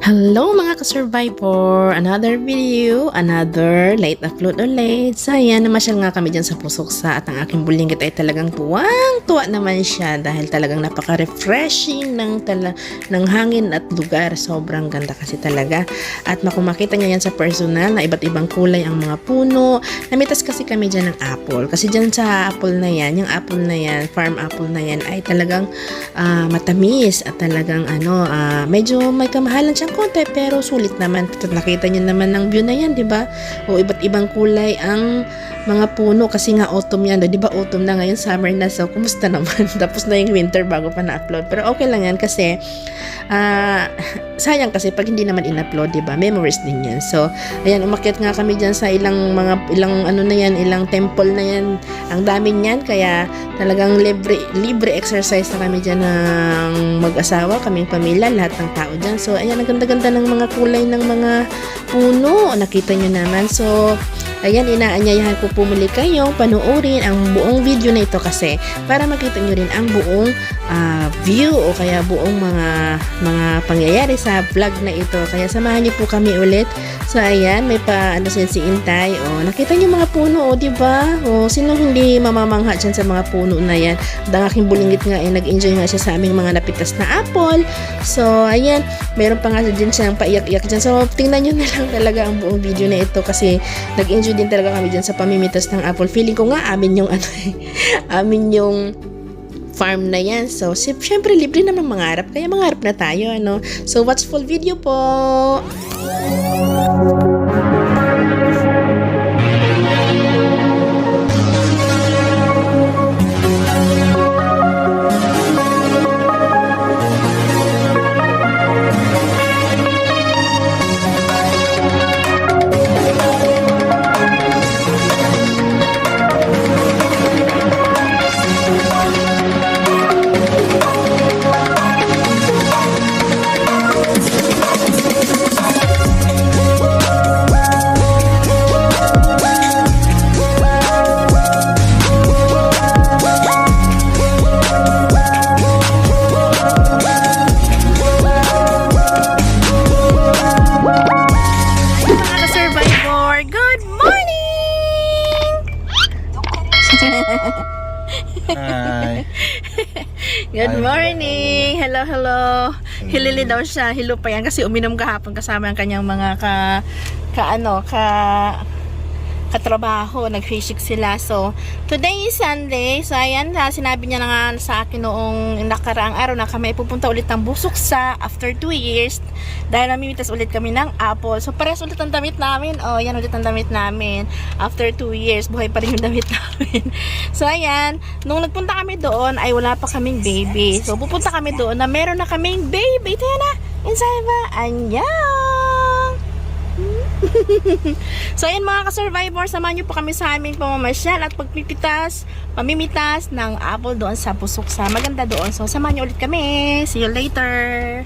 Hello mga ka-survivor! Another video, another late upload ulit. So ayan, namasyal nga kami dyan sa Pusoksa at ang aking bulingit ay talagang tuwang-tuwa naman siya dahil talagang napaka-refreshing ng, tala, ng hangin at lugar. Sobrang ganda kasi talaga. At makumakita niya yan sa personal na iba't ibang kulay ang mga puno. Namitas kasi kami dyan ng apple. Kasi dyan sa apple na yan, yung apple na yan, farm apple na yan ay talagang ah, matamis at talagang ano, ah, medyo may kamahalan siyang konti pero sulit naman. Nakita niyo naman ng view na yan, di ba? O iba't ibang kulay ang mga puno kasi nga autumn yan. Di ba autumn na ngayon, summer na. So, kumusta naman? Tapos na yung winter bago pa na-upload. Pero okay lang yan kasi ah, sayang kasi pag hindi naman in-upload, di ba? Memories din yan. So, ayan, umakyat nga kami dyan sa ilang mga, ilang ano na yan, ilang temple na yan. Ang dami niyan, kaya talagang libre, libre exercise na kami dyan ng mag-asawa, kaming pamilya, lahat ng tao dyan. So, ayan, ang ganda-ganda ng mga kulay ng mga puno. Nakita nyo naman. So, ayan, inaanyayahan ko pumuli kayong panuorin ang buong video na ito kasi para makita nyo rin ang buong ah, view o kaya buong mga mga pangyayari sa vlog na ito. Kaya samahan niyo po kami ulit. So ayan, may pa ano sin si Intay. O nakita niyo mga puno, o di ba? O sino hindi mamamangha diyan sa mga puno na yan? Ang aking bulingit nga ay nag-enjoy nga siya sa aming mga napitas na apple. So ayan, meron pa nga din siyang paiyak-iyak diyan. So tingnan niyo na lang talaga ang buong video na ito kasi nag-enjoy din talaga kami diyan sa pamimitas ng apple. Feeling ko nga amin yung ano, amin yung farm na yan. So, syempre, libre naman mangarap. Kaya mangarap na tayo, ano. So, watch full video po. Hilili daw siya. Hilo pa yan kasi uminom kahapon kasama ang kanyang mga ka, ka ano, ka katrabaho, nag-fishing sila. So, today is Sunday. So, ayan, ah, sinabi niya na nga sa akin noong nakaraang araw na kami pupunta ulit ng busok sa after 2 years dahil namimitas ulit kami ng apple. So, pares ulit ang damit namin. Oh, yan ulit ang damit namin. After 2 years, buhay pa rin yung damit namin. so, ayan, nung nagpunta kami doon ay wala pa kaming baby. So, pupunta kami doon na meron na kaming baby. Ito yan na. Inside ba? So ayun mga ka-survivor, samahan niyo po kami sa aming pamamasyal at pagpipitas, pamimitas ng apple doon sa Pusok sa maganda doon. So samahan niyo ulit kami. See you later.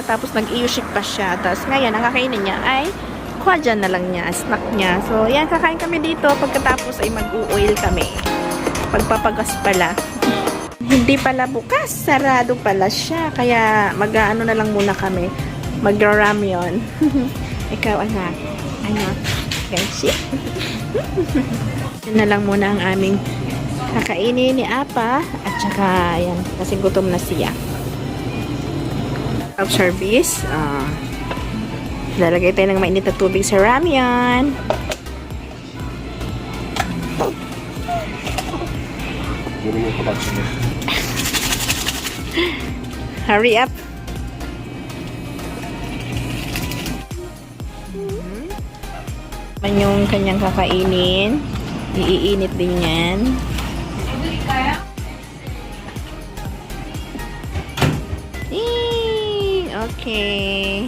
Siya tapos nag-iyushik pa siya. Tapos ngayon, ang kakainin niya ay kwadyan na lang niya, snack niya. So, yan, kakain kami dito. Pagkatapos ay mag-u-oil kami. Pagpapagas pala. Hindi pala bukas, sarado pala siya. Kaya mag-ano na lang muna kami. Magra-ramyon. Ikaw anak, ano? Ganshi. Yun na lang muna ang aming Kakainin ni Apa at saka ayan, kasi gutom na siya. Self service. ah lalagay tayo ng mainit na tubig sa ramyun. Hurry up. Man yung kanyang kakainin. Iiinit din yan. Okay.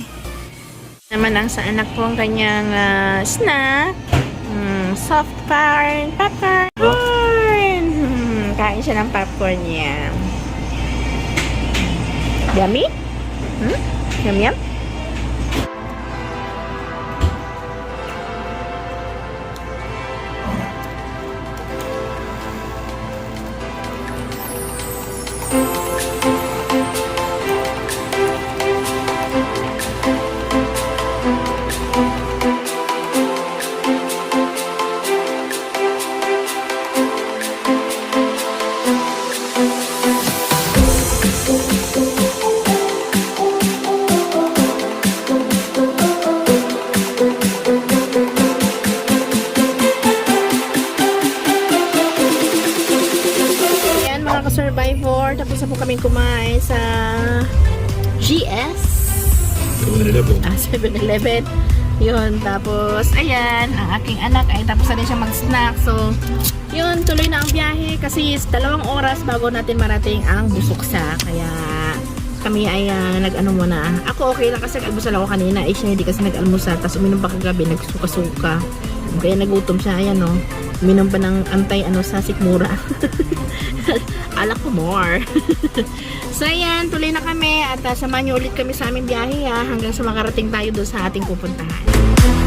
Naman ang sa anak ko ang kanyang ah, snack. Mm, soft corn, popcorn. Corn! Hmm, kain siya ng popcorn niya. Yummy? Hmm? Yum yum? GS. Ah, 7-Eleven. Yun, tapos, ayan, ang aking anak ay tapos na rin siya mag-snack. So, yun, tuloy na ang biyahe kasi dalawang oras bago natin marating ang Busuksa. Kaya, kami ay ah, nag-ano muna. Ako okay lang kasi nag-almusal ako kanina. Eh, siya hindi kasi nag-almusal. Tapos uminom pa kagabi, nagsuka-suka. Kaya nagutom siya, ayan no. Uminom pa ng antay ano sa sikmura. Alak ko more. so ayan, tuloy na kami at uh, samahan niyo ulit kami sa aming biyahe ha, hanggang sa makarating tayo doon sa ating pupuntahan.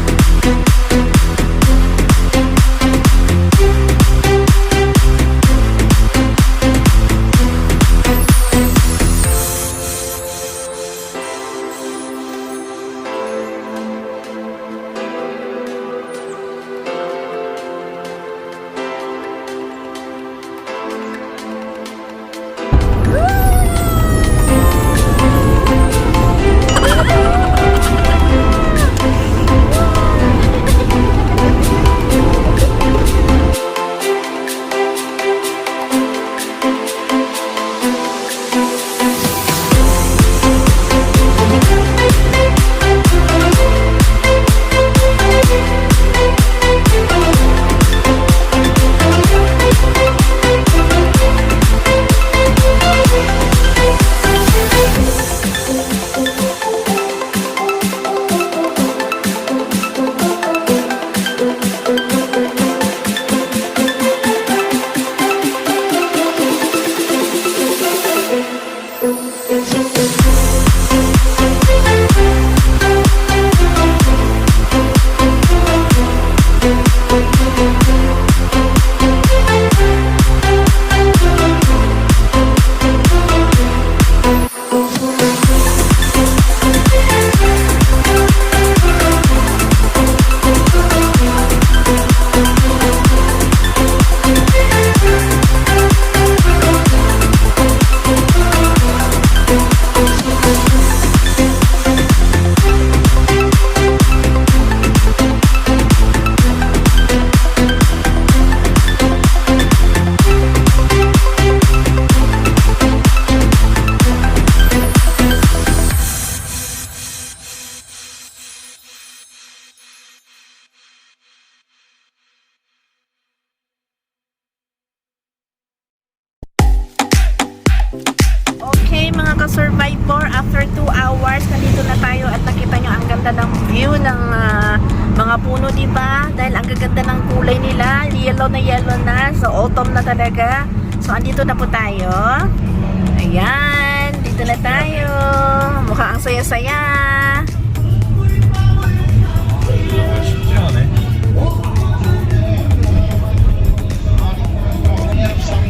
Mukha ang saya-saya.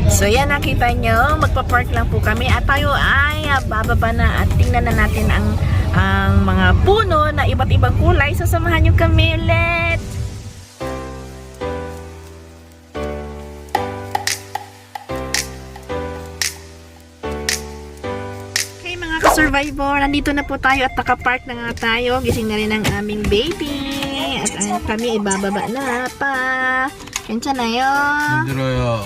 So yan nakita nyo, magpa-park lang po kami at tayo ay ah, bababa na at tingnan na natin ang ang mga puno na iba't ibang kulay. So samahan nyo kami ulit. survivor. Nandito na po tayo at nakapark na nga tayo. Gising na rin ang aming baby. At uh, kami ibababa na pa. Kensya na yun. Hidroyo.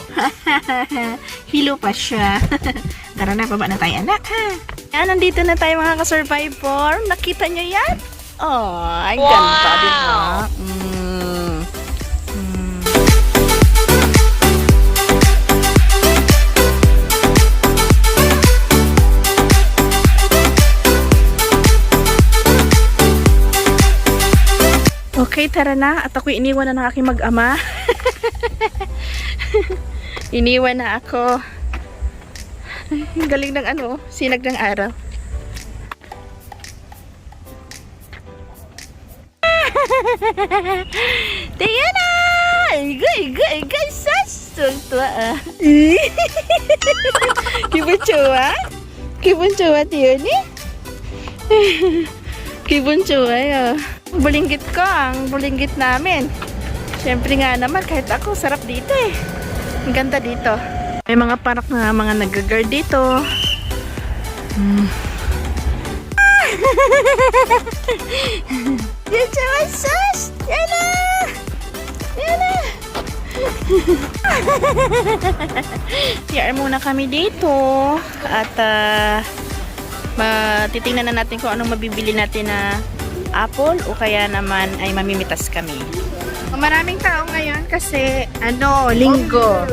Hilo pa siya. Tara na, baba na tayo anak ha. Yan, nandito na tayo mga ka-survivor. Nakita nyo yan? Oh, ang wow. ganda, di ba? Okay, tara na. At ako iniwan na ng aking mag-ama. iniwan na ako. Ay, galing ng ano, sinag ng araw. Diana! Iga, iga, iga, sas! Tuwa ah. Kibun chua? Kibun chua tiyo ni? Kibun chua ya. Bulinggit ko, ang bulinggit namin. Siyempre nga naman, kahit ako, sarap dito eh. Ang ganda dito. May mga parak na mga nag-guard dito. Hmm. Yan siya, my sus! Yan na! Yan na! CR muna kami dito. At uh, titingnan na natin kung anong mabibili natin na apple o kaya naman ay mamimitas kami. Maraming tao ngayon kasi ano, linggo.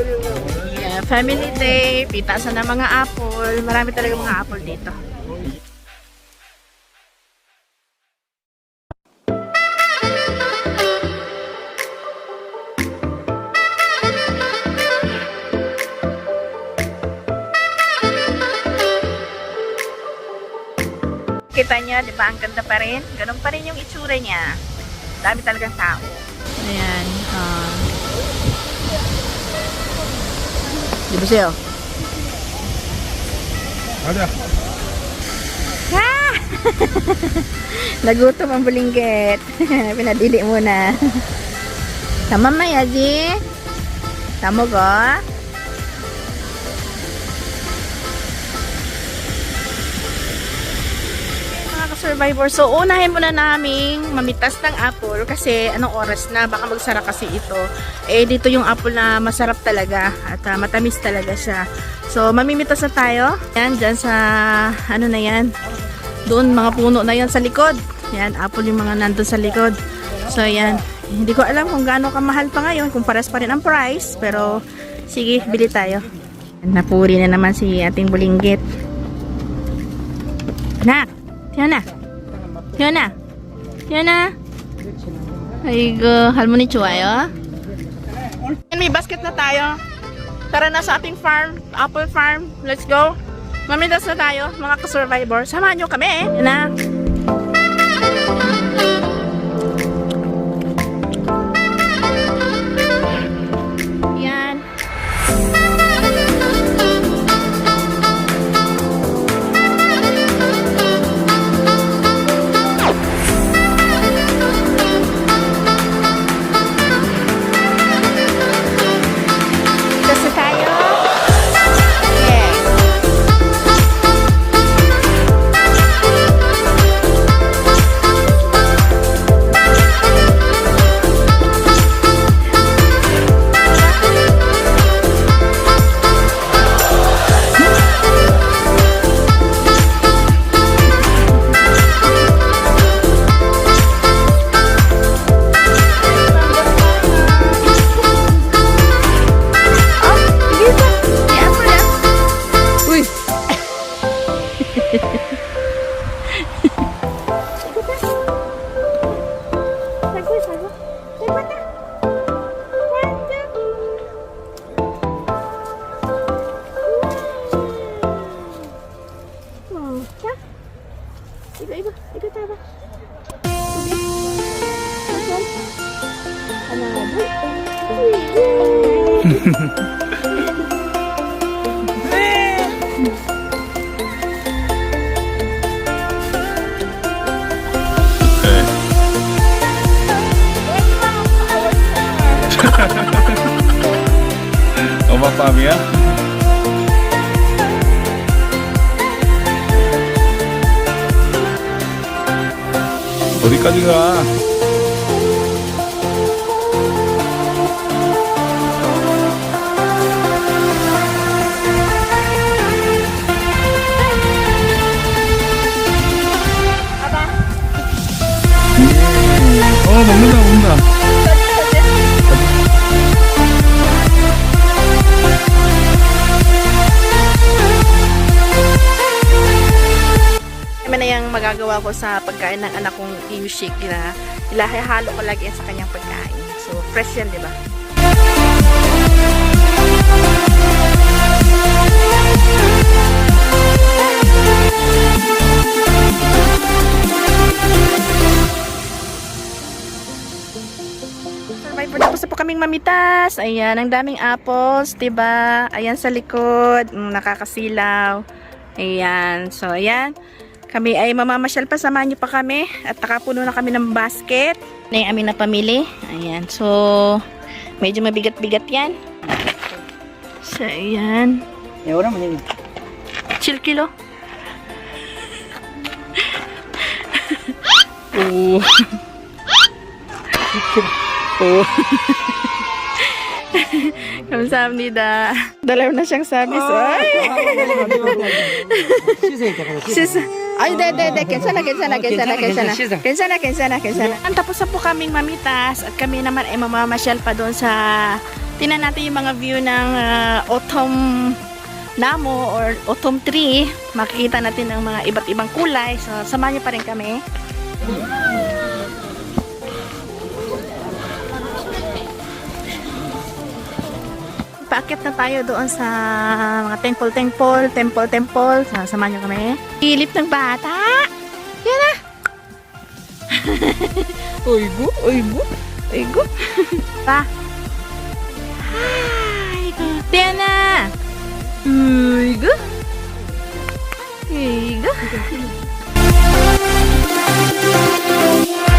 Yeah, family day, pitasan ng mga apple. Marami talaga mga apple dito. Kita niya, di ba? Ang ganda pa rin. Ganun pa rin yung itsura niya. Dami talagang tao. Ayan. ah. di ba siya? 가자. Ah! Nagutom ang bulinggit. Pinadili muna. Tama ma, Yaji? Tamo ko? Mga ka-survivor, so unahin muna naming mamitas ng apple kasi anong oras na, baka magsara kasi ito. Eh, dito yung apple na masarap talaga at ah, matamis talaga siya. So, mamimitas na tayo. Yan, dyan sa, ano na yan, doon mga puno na yan sa likod. Yan, apple yung mga nandun sa likod. So, yan. Hindi ko alam kung gaano kamahal pa ngayon, kung pares pa rin ang price. Pero, sige, bili tayo. Napuri na naman si ating bulinggit. Anak! Tiana! Tiana! Tiana! Aigo, 할머니 좋아요? Yan, may basket na tayo. Tara na sa ating farm, apple farm. Let's go. Mamitas na tayo, mga ka-survivor. Samahan nyo kami. Yan na. It's a 어디까지 가? 어, 먹는다, 먹는다. Yung magagawa ko sa pagkain ng anak kong Yushik na ilahihalo ko lagi sa kanyang pagkain. So, fresh yan, di ba? Survivor tapos na po kaming mamitas. Ayan, ang daming apples, 'di ba? Ayan sa likod, mm, nakakasilaw. Ayan. So, ayan. Kami ay mamamasyal pa. Samahan nyo pa kami. At nakapuno na kami ng basket. Na yung aming napamili. Ayan. So, medyo mabigat-bigat yan. So, ayan. Eh, Ewan naman yun. Chill kilo. Oo. Oo. 감사합니다. Dalaw na siyang sabi. Ay! She's ay, de, de, de, kensa na, kensa na, kensa na, kensa na. Ang tapos na po kaming mamitas at kami naman ay mamamasyal pa doon sa, tinan natin yung mga view ng ah, autumn namo or autumn tree. Makikita natin ang mga iba't ibang kulay. So, samahan niyo pa rin kami. Paakyat na tayo doon sa mga temple, temple, temple, temple. So, samahan niyo kami. Ilip ng bata! Yan na! Uygo, uygo, uygo. pa. Hi! Tiana! Uygo. Uygo. Hindi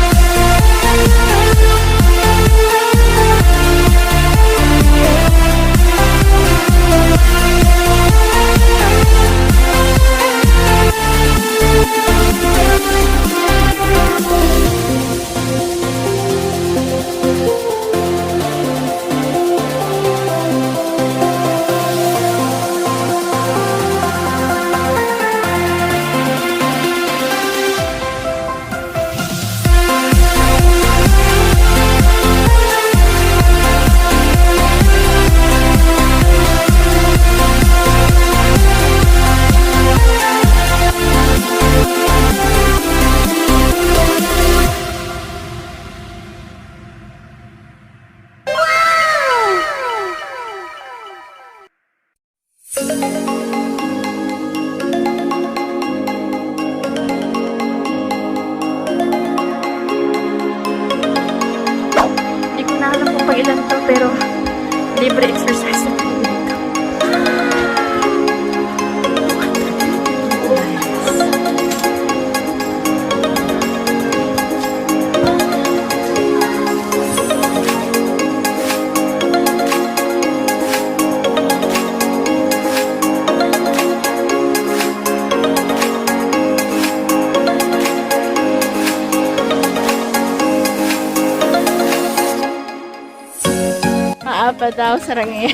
Maapa daw sa rangi.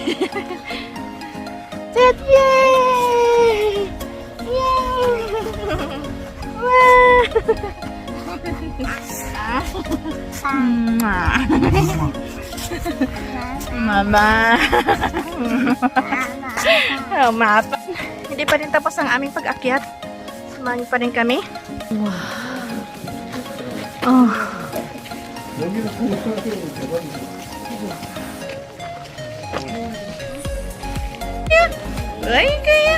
Set yay! Yay! Wow! Mama. oh, mapa. Hindi pa rin tapos ang aming pag-akyat. Samahan niyo pa rin kami. Wow. Oh. Ay, kaya.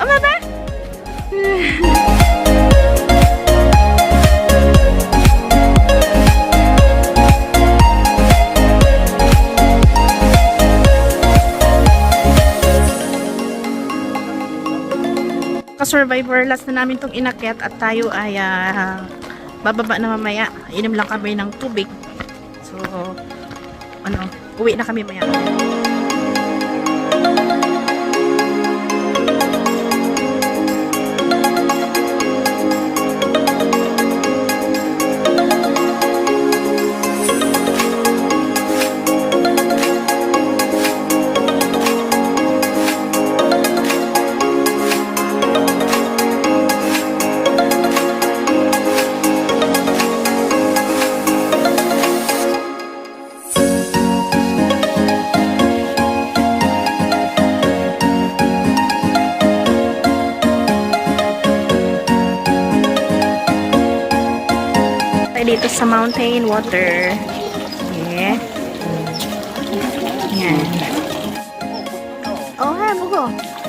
Ama ba? Ka-survivor, last na namin tong inakyat at tayo ay ah, bababa na mamaya. Inom lang kami ng tubig. So, ano, uwi na kami maya. Mountain water. Yeah. Yan. Oh, ha, bugo.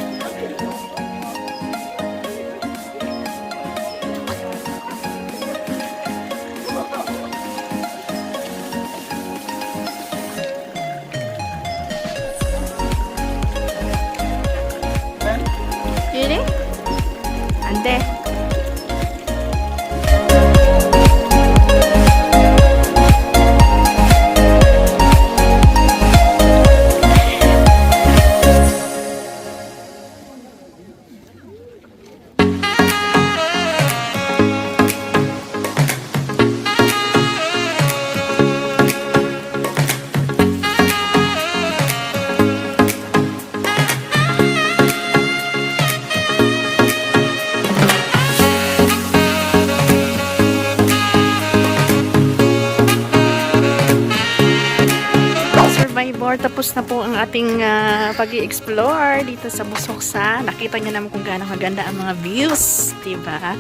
Tapos na po ang ating ah, pag-explore dito sa Busoksa. Nakita niyo naman kung gaano kaganda ang mga views, diba?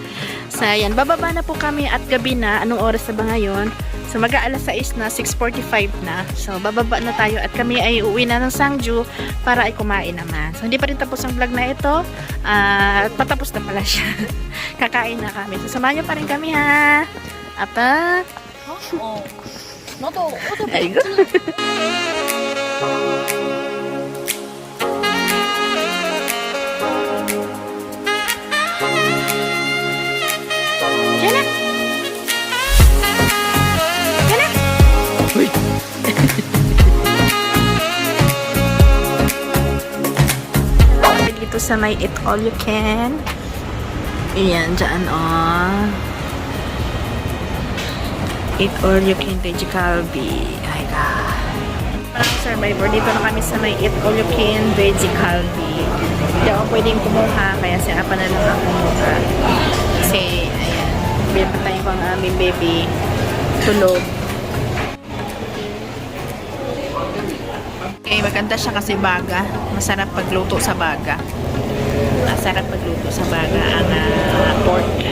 So, ayan, bababa na po kami at gabi na. Anong oras na ba ngayon? So, mag-aalas 6 na, 6.45 na. So, bababa na tayo at kami ay uwi na ng Sangju para ay kumain naman. So, hindi pa rin tapos ang vlog na ito. At patapos na pala siya. Kakain na kami. So, samahan niyo pa rin kami ha. At, ah, 나도 dito sa may It All You Can. Ayan, dyan o. Oh. It All You Can kay Jikalbi. Parang survivor, dito na kami sa may eat all you can veggie calbee. Hindi ako pwedeng kumuha, kaya si Apa na lang ako kumuha. Kasi, ayan, pinapatay ko ang aming baby. Tulog. Okay, maganda siya kasi baga. Masarap pagluto sa baga. Masarap pagluto sa baga ang ah, pork.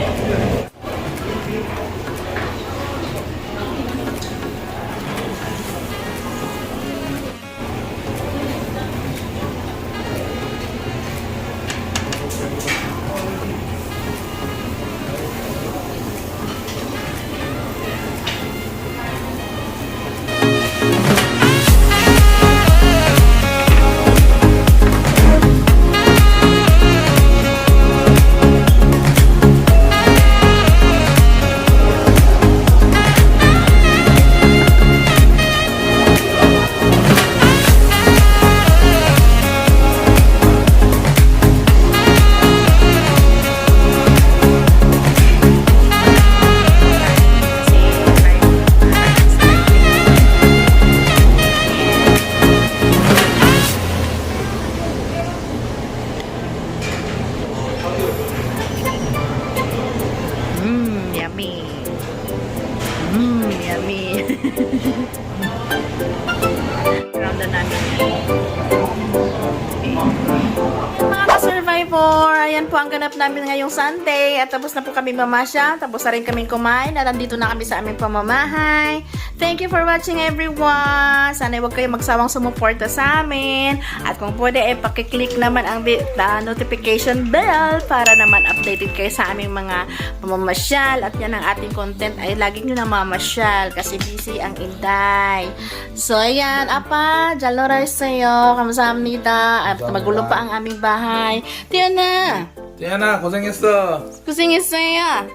At tapos na po kami mamasya. Tapos na rin kami kumain. At nandito na kami sa aming pamamahay. Thank you for watching everyone. Sana huwag kayo magsawang sumuporta sa amin. At kung pwede, eh, pakiclick naman ang ah, notification bell para naman updated kayo sa aming mga pamamasyal. At yan ang ating content ay lagi nyo na mamasyal kasi busy ang Inday. So, ayan. Apa, jaloray sa'yo. Kamsahamnida. At magulo pa ang aming bahay. Tiana, 네, 재현아 고생했어. 고생했어요.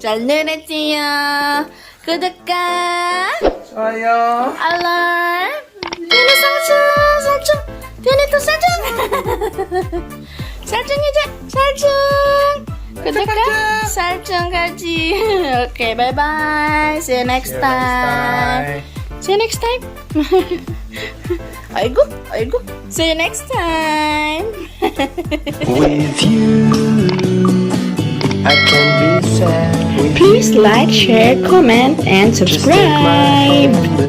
잘 놀았지요. 구독과 좋아요. 알람. 변해 삼촌 삼촌. 변해 또 삼촌. 삼촌이자 삼촌. 구독과 살충 가지 오케이 바이바이. See you next time. See you next time. I go, See you next time. With you, I can be sad. Please like, share, comment, and subscribe.